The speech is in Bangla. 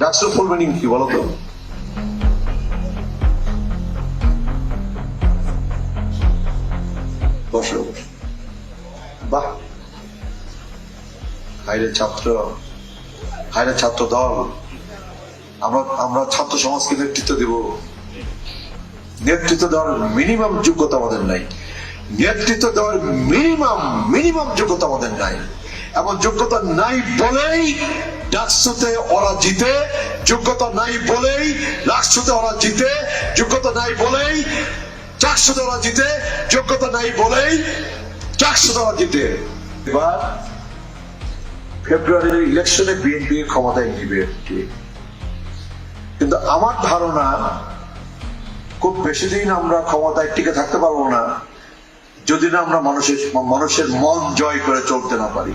ডাকসুর ফুল মিনিং কি বলো তো? বসো বাহ। হাইরে ছাত্র হাইরে ছাত্র দল আমরা আমরা ছাত্র সমাজকে নেতৃত্ব দেব। নেতৃত্ব দেওয়ার মিনিমাম যোগ্যতা আমাদের নাই। নেতৃত্ব দেওয়ার মিনিমাম মিনিমাম যোগ্যতা আমাদের নাই। এমন যোগ্যতা নাই বলেই ডাকসুতে ওরা জিতে, যোগ্যতা নাই বলেই রাষ্ট্রতে ওরা জিতে, যোগ্যতা নাই বলেই চারশোতে ওরা জিতে, যোগ্যতা নাই বলেই চারশোতে ওরা জিতে। এবার ফেব্রুয়ারির ইলেকশনে বিএনপি ক্ষমতায় নিবে কিন্তু আমার ধারণা, খুব বেশি দিন আমরা ক্ষমতায় টিকে থাকতে পারব না, যদি না আমরা মানুষের মানুষের মন জয় করে চলতে না পারি।